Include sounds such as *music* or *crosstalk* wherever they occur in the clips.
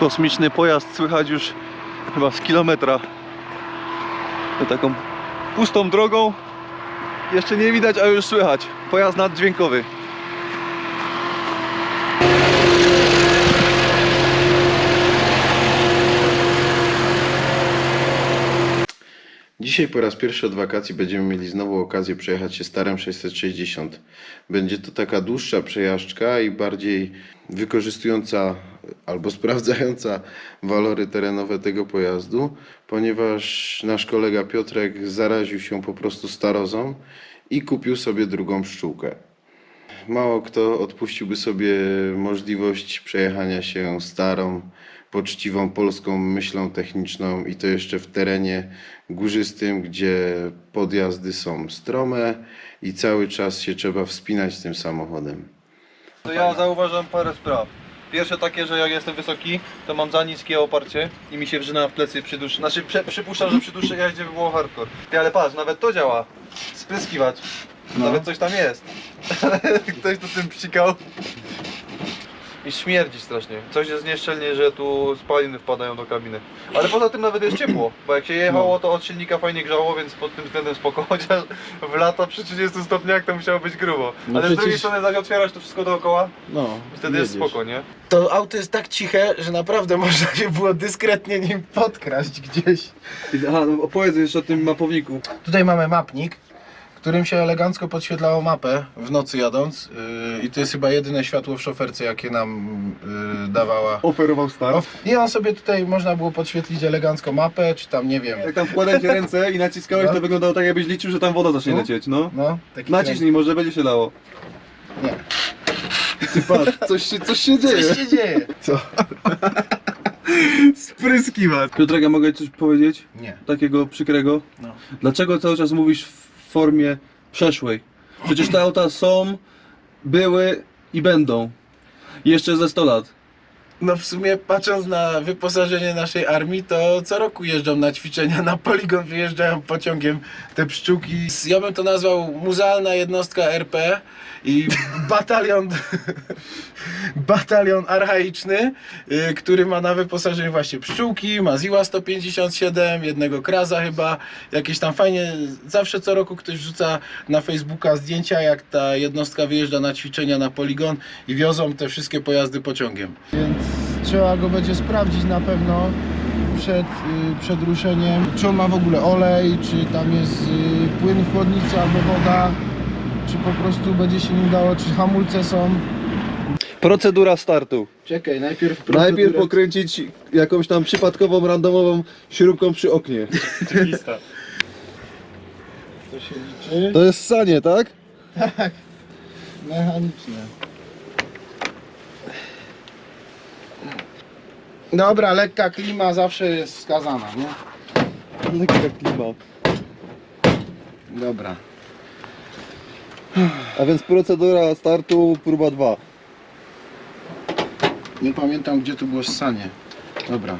Kosmiczny pojazd słychać już chyba z kilometra. Taką pustą drogą. Jeszcze nie widać, a już słychać. Pojazd naddźwiękowy. Dzisiaj po raz pierwszy od wakacji będziemy mieli znowu okazję przejechać się starem 660. Będzie to taka dłuższa przejażdżka i bardziej wykorzystująca albo sprawdzająca walory terenowe tego pojazdu, ponieważ nasz kolega Piotrek zaraził się po prostu starozą i kupił sobie drugą pszczółkę. Mało kto odpuściłby sobie możliwość przejechania się starą, poczciwą polską myślą techniczną i to jeszcze w terenie górzystym, gdzie podjazdy są strome i cały czas się trzeba wspinać tym samochodem. To ja zauważam parę spraw. Pierwsze takie, że jak jestem wysoki, to mam za niskie oparcie i mi się wrzyna w plecy przy dłuższym. Znaczy prze, przypuszczam, że przy dłuższej jeździe by było hardcore. Ty, ale patrz, nawet to działa. Spryskiwacz. Nawet coś tam jest. *laughs* Ktoś tu tym psikał. I śmierdzi strasznie. Coś jest nieszczelnie, że tu spaliny wpadają do kabiny. Ale poza tym nawet jest ciepło, bo jak się jechało, to od silnika fajnie grzało, więc pod tym względem spoko. *laughs* Chociaż w lata przy 30 stopniach to musiało być grubo. No Ale z drugiej przecież- strony jak otwierasz to wszystko dookoła, No, i wtedy jest jedziesz. spoko, nie? To auto jest tak ciche, że naprawdę *laughs* można się było dyskretnie nim podkraść gdzieś. Aha, no opowiedz jeszcze o tym mapowniku. Tutaj mamy mapnik, którym się elegancko podświetlało mapę w nocy jadąc. Yy, I to jest chyba jedyne światło w szoferce, jakie nam yy, dawała. Oferował start. I on sobie tutaj można było podświetlić elegancko mapę, czy tam nie wiem. Jak tam wkładałeś *laughs* ręce i naciskałeś, to No. wyglądało tak jakbyś liczył, że tam woda zacznie No. lecieć, no. No, taki Naciśnij, może będzie się dało. Nie. Ty patrz, coś się, coś się dzieje. Coś się dzieje. Co? *laughs* Spryskiwacz. Piotrek, ja mogę coś powiedzieć? Nie. Takiego przykrego? No. Dlaczego cały czas mówisz formie przeszłej? Przecież te auta są, były i będą. Jeszcze ze 100 lat. No w sumie patrząc na wyposażenie naszej armii, to co roku jeżdżą na ćwiczenia, na poligon wyjeżdżają pociągiem te pszczółki. Ja bym to nazwał muzealna jednostka RP i batalion, *laughs* batalion archaiczny, y, który ma na wyposażeniu właśnie pszczółki, ma Ziła 157, jednego Kraza chyba, jakieś tam fajnie, zawsze co roku ktoś wrzuca na Facebooka zdjęcia, jak ta jednostka wyjeżdża na ćwiczenia na poligon i wiozą te wszystkie pojazdy pociągiem. Więc trzeba go będzie sprawdzić na pewno przed, y, przed ruszeniem, czy on ma w ogóle olej, czy tam jest y, płyn w chłodnicy albo woda, czy po prostu będzie się nim dało, czy hamulce są. Procedura startu. Czekaj, najpierw Najpierw pokręcić jakąś tam przypadkową, randomową śrubką przy oknie. To się liczy. To jest sanie, tak? Mechaniczne. Dobra, lekka klima zawsze jest wskazana, nie? Lekka klima. Dobra. A więc procedura startu, próba 2. Nie pamiętam gdzie tu było ssanie. Dobra.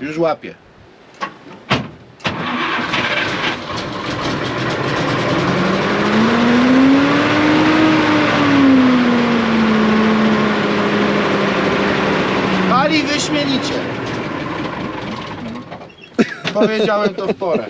Już łapię. Pali wyśmienicie. Powiedziałem to w porę.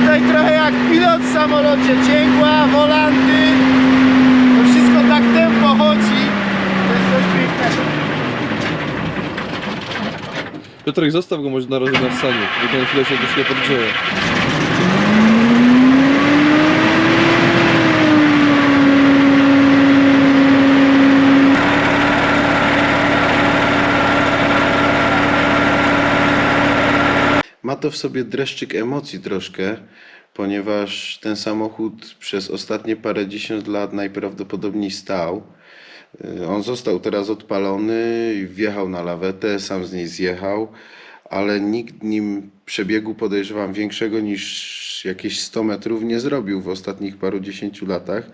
Tutaj, trochę jak pilot w samolocie, cięgła, wolanty, to wszystko tak tempo chodzi, to jest coś pięknego. Piotrek, zostaw go może na razie na sanie, bo ten chwilę się troszkę podgrzeje. Ma to w sobie dreszczyk emocji troszkę, ponieważ ten samochód przez ostatnie parędziesiąt lat najprawdopodobniej stał, On został teraz odpalony, wjechał na lawetę, sam z niej zjechał, ale nikt nim przebiegu podejrzewam większego niż jakieś 100 metrów nie zrobił w ostatnich paru dziesięciu latach,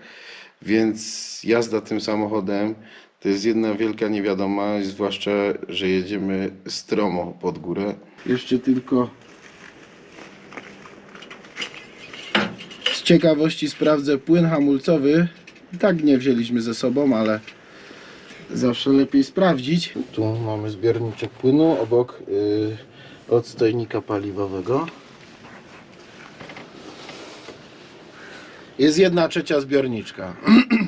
więc jazda tym samochodem to jest jedna wielka niewiadoma, zwłaszcza, że jedziemy stromo pod górę. Jeszcze tylko z ciekawości sprawdzę płyn hamulcowy. Tak nie wzięliśmy ze sobą, ale zawsze lepiej sprawdzić. Tu mamy zbiorniczek płynu obok yy, odstojnika paliwowego. Jest jedna trzecia zbiorniczka.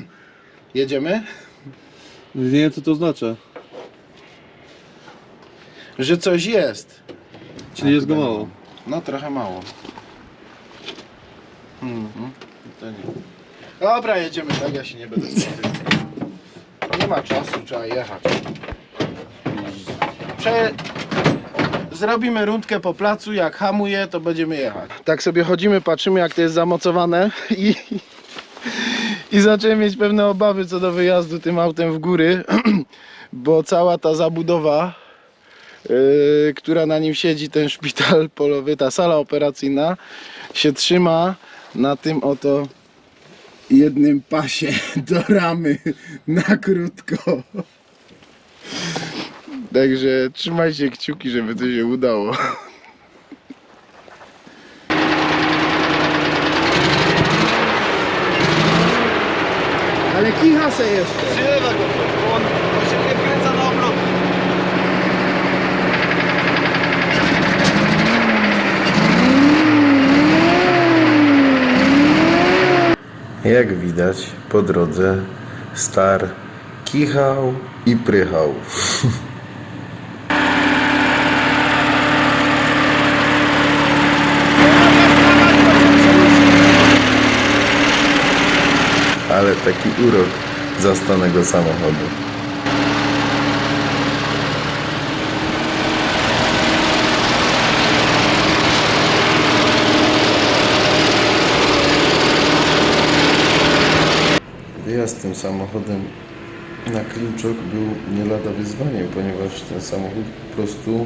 *clears throat* Jedziemy? Nie wiem co to oznacza. Że coś jest. Czyli jest go mało. No trochę mało. Mhm. To nie. Dobra, jedziemy tak, ja się nie będę. Nie ma czasu, trzeba jechać. Prze... Zrobimy rundkę po placu, jak hamuje, to będziemy jechać. Tak sobie chodzimy, patrzymy jak to jest zamocowane *laughs* i, i zacząłem mieć pewne obawy co do wyjazdu tym autem w góry, *clears throat* bo cała ta zabudowa yy, która na nim siedzi, ten szpital polowy, ta sala operacyjna, się trzyma na tym oto jednym pasie *laughs* do ramy na krótko. Także trzymajcie kciuki, żeby to się udało. Ale kicha se jeszcze. Ziewa go, bo on, on się nie wkręca na obroty. Jak widać po drodze star kichał i prychał. *laughs* Ale taki urok zastanego samochodu. Tym samochodem na Klimczok był nie lada wyzwaniem, ponieważ ten samochód po prostu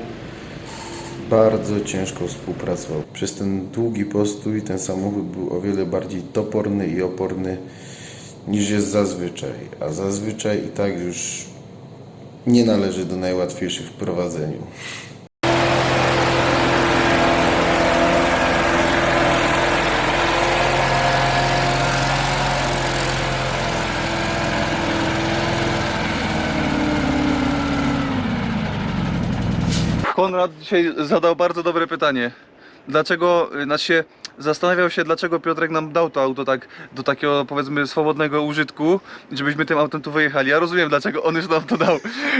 bardzo ciężko współpracował. Przez ten długi postój ten samochód był o wiele bardziej toporny i oporny niż jest zazwyczaj, a zazwyczaj i tak już nie należy do najłatwiejszych w prowadzeniu. Konrad dzisiaj zadał bardzo dobre pytanie. Dlaczego, y, znaczy zastanawiał się, dlaczego Piotrek nam dał to auto tak do takiego powiedzmy swobodnego użytku, żebyśmy tym autem tu wyjechali. Ja rozumiem, dlaczego on już nam to dał.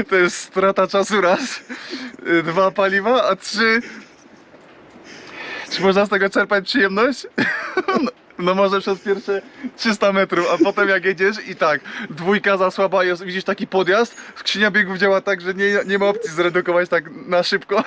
To jest strata czasu raz, y, dwa paliwa, a trzy... Czy można z tego czerpać przyjemność? *laughs* No, no może przez pierwsze 300 metrów, a potem jak jedziesz i tak, dwójka za słaba, jest, widzisz taki podjazd, skrzynia biegów działa tak, że nie, nie ma opcji zredukować tak na szybko.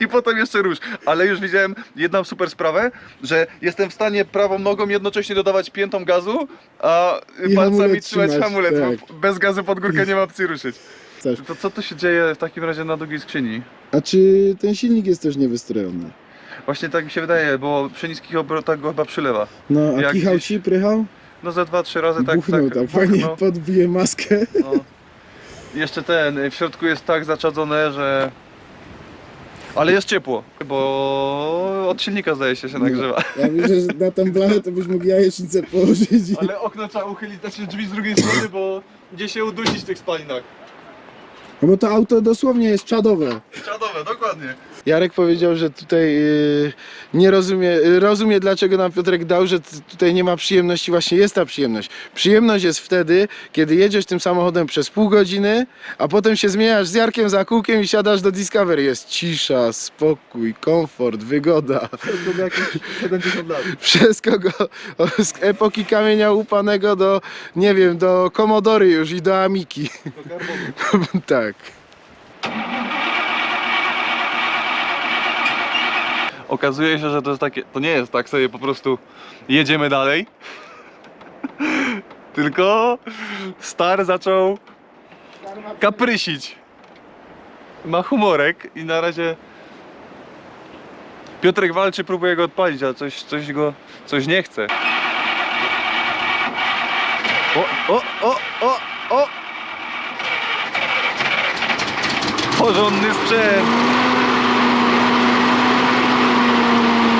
I potem jeszcze rusz. Ale już widziałem jedną super sprawę, że jestem w stanie prawą nogą jednocześnie dodawać piętą gazu, a I palcami hamulec trzymać trzymać, hamulec, tak. bo bez gazu pod górkę nie ma opcji ruszyć. Coś. To co tu się dzieje w takim razie na drugiej skrzyni? A czy ten silnik jest też niewystrojony? Właśnie tak mi się wydaje, bo przy niskich obrotach go chyba przylewa. No, a Jak kichał gdzieś- ci, prychał? No za dwa, trzy razy tak, Buchnął tak tam, fajnie buchnął. podbije maskę. No. Jeszcze ten, w środku jest tak zaczadzone, że... Ale jest ciepło, bo od silnika zdaje się się nagrzewa. Ja myślę, że na tą blachę to byś mógł jajecznicę położyć. i- Ale okno trzeba uchylić, znaczy drzwi z drugiej strony, bo gdzie się udusić w tych spalinach. No bo to auto dosłownie jest czadowe. Czadowe, dokładnie. Jarek powiedział, że tutaj yy, nie rozumie, yy, rozumie dlaczego nam Piotrek dał, że tutaj nie ma przyjemności. Właśnie jest ta przyjemność. Przyjemność jest wtedy, kiedy jedziesz tym samochodem przez pół godziny, a potem się zmieniasz z Jarkiem za kółkiem i siadasz do Discovery. Jest cisza, spokój, komfort, wygoda. To było jakieś 70 lat. Przez kogo z epoki kamienia upanego do, nie wiem, do Komodory już i do Amiki. Karbonu. *laughs* tak. Okazuje się, że to jest takie, to nie jest tak sobie po prostu jedziemy dalej. *laughs* Tylko star zaczął kaprysić. Ma humorek i na razie Piotrek walczy, próbuje go odpalić, a coś, coś go, coś nie chce. O, o, o, o, o! Porządny sprzęt!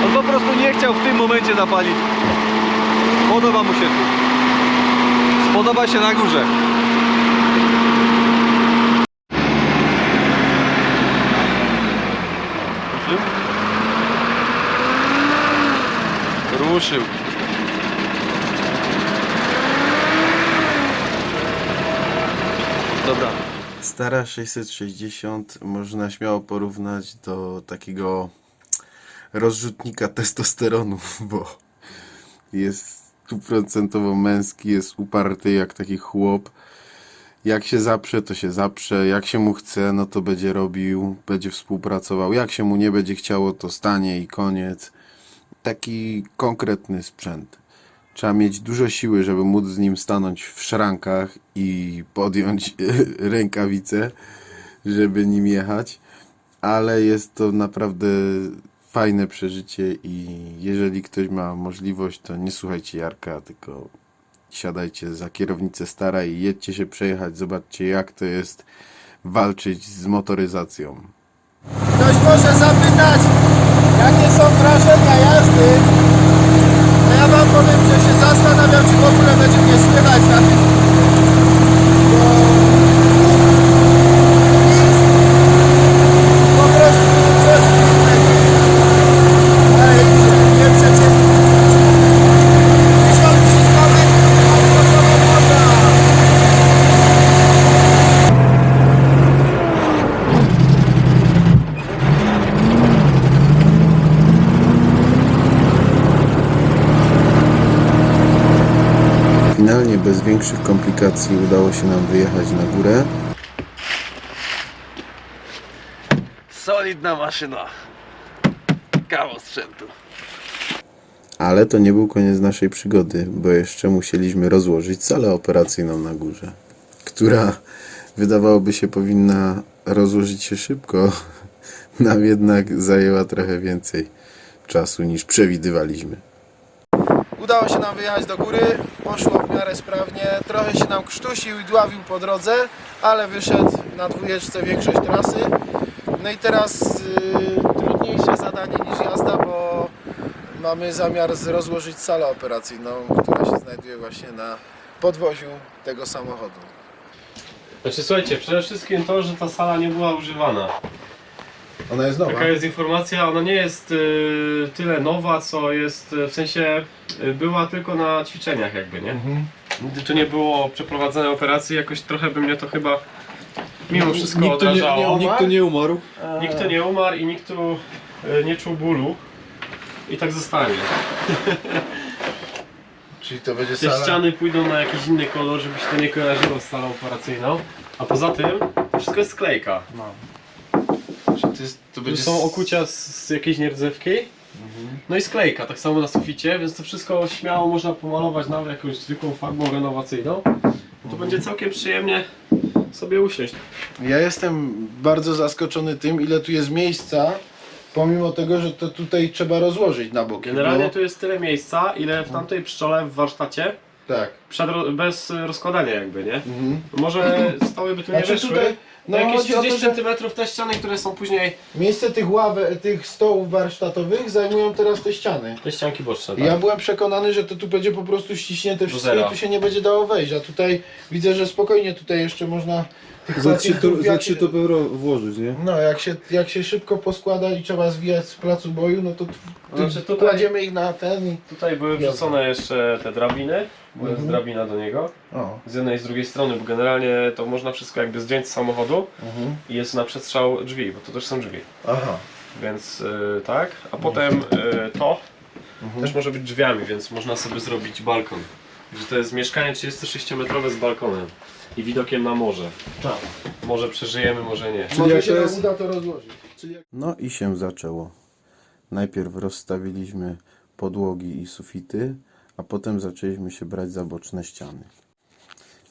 On po prostu nie chciał w tym momencie zapalić. Podoba mu się tu. Spodoba się na górze. Ruszył? Ruszył. Dobra. Stara 660 można śmiało porównać do takiego rozrzutnika testosteronu, *laughs* bo jest stuprocentowo męski, jest uparty jak taki chłop. Jak się zaprze, to się zaprze. Jak się mu chce, no to będzie robił, będzie współpracował. Jak się mu nie będzie chciało, to stanie i koniec. Taki konkretny sprzęt. Trzeba mieć dużo siły, żeby móc z nim stanąć w szrankach i podjąć *laughs* rękawice, żeby nim jechać. Ale jest to naprawdę fajne przeżycie i jeżeli ktoś ma możliwość, to nie słuchajcie Jarka, tylko siadajcie za kierownicę stara i jedźcie się przejechać, zobaczcie jak to jest walczyć z motoryzacją. Ktoś może zapytać, jakie są wrażenia jazdy. To ja wam powiem, że się zastanawiam, czy w ogóle będzie mnie słychać na tym. Bo jest po prostu coś innego. Ale nie przecież. Tysiąc trzysta metrów, alkoholowa woda. Finalnie bez większych komplikacji udało się nam wyjechać na górę. Solidna maszyna. Kawał sprzętu. Ale to nie był koniec naszej przygody, bo jeszcze musieliśmy rozłożyć salę operacyjną na górze, która wydawałoby się powinna rozłożyć się szybko, *laughs* nam jednak zajęła trochę więcej czasu niż przewidywaliśmy. Udało się nam wyjechać do góry, poszło w miarę sprawnie, trochę się nam krztusił i dławił po drodze, ale wyszedł na dwójeczce większość trasy. No i teraz y, trudniejsze zadanie niż jazda, bo mamy zamiar rozłożyć salę operacyjną, która się znajduje właśnie na podwoziu tego samochodu. Znaczy słuchajcie, przede wszystkim to, że ta sala nie była używana. Ona jest nowa. Taka jest informacja, ona nie jest y, tyle nowa, co jest, y, w sensie y, była tylko na ćwiczeniach jakby, nie? Mhm. Nigdy tu nie było przeprowadzonej operacji, jakoś trochę by mnie to chyba mimo wszystko Nikt tu nie- nie odrażało. umarł? Nikt tu nie umarł. Nikt tu nie umarł i nikt tu y, nie czuł bólu. I tak zostanie. *laughs* Czyli to będzie Te sala... ściany pójdą na jakiś inny kolor, żeby się to nie kojarzyło z salą operacyjną. A poza tym, to wszystko jest sklejka. Czyli to, jest, to Tu będzie... są okucia z, z jakiejś nierdzewki. No i sklejka, tak samo na suficie, więc to wszystko śmiało można pomalować nawet jakąś zwykłą farbą renowacyjną. To będzie całkiem przyjemnie sobie usiąść. Ja jestem bardzo zaskoczony tym, ile tu jest miejsca, pomimo tego, że to tutaj trzeba rozłożyć na boki. Generalnie bo... tu jest tyle miejsca, ile w tamtej pszczole w warsztacie, Tak. Przed, bez rozkładania jakby, nie? Mhm. Może stoły by tu nie Znaczy wyszły. tutaj, no No jakieś chodzi o to, 30 że cm te ściany, które są później miejsce tych ławek, tych stołów warsztatowych zajmują teraz te ściany. te ścianki boczne, tak? ja byłem przekonany, że to tu będzie po prostu ściśnięte wszystko zera. i tu się nie będzie dało wejść, a tutaj widzę, że spokojnie tutaj jeszcze można tych Za trzy, to, pacjentów, za jak trzy się- to euro włożyć, nie? No, jak się, jak się szybko poskłada i trzeba zwijać z placu boju, no to tu Znaczy tutaj- kładziemy ich na ten i... Tutaj były wrzucone jeszcze te drabiny, bo jest Mhm. Drabina do niego. O. Z jednej i z drugiej strony, bo generalnie to można wszystko jakby zdjąć z samochodu Mhm. i jest na przestrzał drzwi, bo to też są drzwi. Aha. Więc y, tak, a potem y, to Mhm. też może być drzwiami, więc można sobie zrobić balkon. Że to jest mieszkanie 36-metrowe z balkonem i widokiem na morze. Tak. Może przeżyjemy, może nie. Może jak się to nam jest- uda to rozłożyć. No i się zaczęło. Najpierw rozstawiliśmy podłogi i sufity, a potem zaczęliśmy się brać za boczne ściany.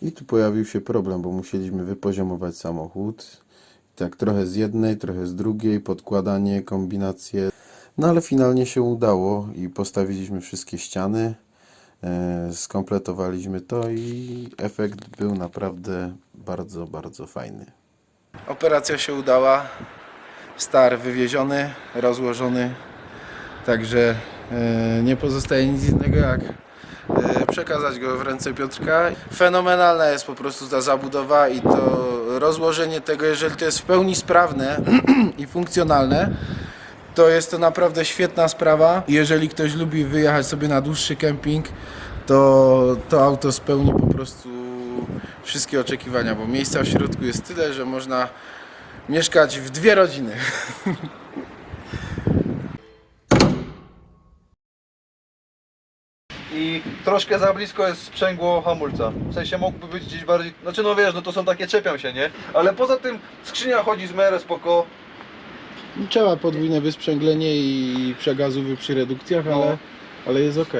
I tu pojawił się problem, bo musieliśmy wypoziomować samochód. Tak trochę z jednej, trochę z drugiej, podkładanie, kombinacje. No ale finalnie się udało i postawiliśmy wszystkie ściany, e, skompletowaliśmy to i efekt był naprawdę bardzo, bardzo fajny. Operacja się udała. Star wywieziony, rozłożony. Także nie pozostaje nic innego jak e, przekazać go w ręce Piotrka. Fenomenalna jest po prostu ta zabudowa i to rozłożenie tego, jeżeli to jest w pełni sprawne *clears throat* i funkcjonalne, to jest to naprawdę świetna sprawa. Jeżeli ktoś lubi wyjechać sobie na dłuższy kemping, to to auto spełni po prostu wszystkie oczekiwania, bo miejsca w środku jest tyle, że można mieszkać w dwie rodziny. *laughs* I troszkę za blisko jest sprzęgło hamulca. W sensie mógłby być gdzieś bardziej. Znaczy no wiesz, no to są takie czepiam się, nie? Ale poza tym skrzynia chodzi z miarę spoko. Trzeba podwójne wysprzęglenie i przegazowy przy redukcjach, No. ale, ale jest ok.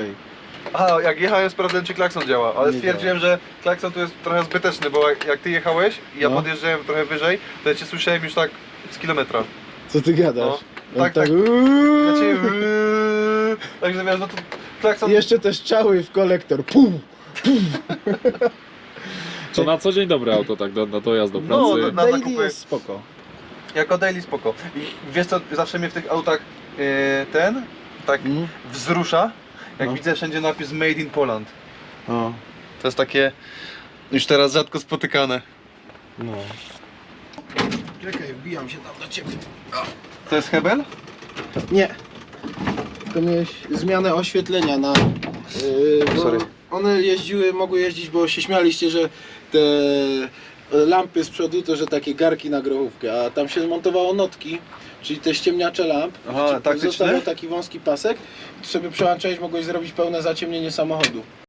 A, jak jechałem sprawdzałem czy klakson działa, ale Nie stwierdziłem, że klakson tu jest trochę zbyteczny, bo jak, jak ty jechałeś i ja No. podjeżdżałem trochę wyżej, to ja cię słyszałem już tak z kilometra. Co ty gadasz? No. On Tak, tak. uuu. Znaczy, yy, także wiesz, no to klakson... Jeszcze te strzały w kolektor. Pum! *laughs* To na co dzień dobre auto, tak, do, na dojazd do No, pracy. do- na Daily zakupy. jest spoko. Jako daily spoko. I wiesz co, zawsze mnie w tych autach yy, ten, tak Mm? wzrusza, jak No. widzę wszędzie napis Made in Poland. O, To jest takie już teraz rzadko spotykane. no. Czekaj, wbijam się tam do ciebie. To jest Hebel? Nie. To miałeś zmianę oświetlenia na. Yy, bo Sorry. One jeździły, mogły jeździć, bo się śmialiście, że te lampy z przodu to że takie garki na grochówkę, a tam się montowało notki, czyli te ściemniacze lamp. Aha, taktyczne? Zostawał taki wąski pasek, tu sobie przełączałeś, mogłeś zrobić pełne zaciemnienie samochodu.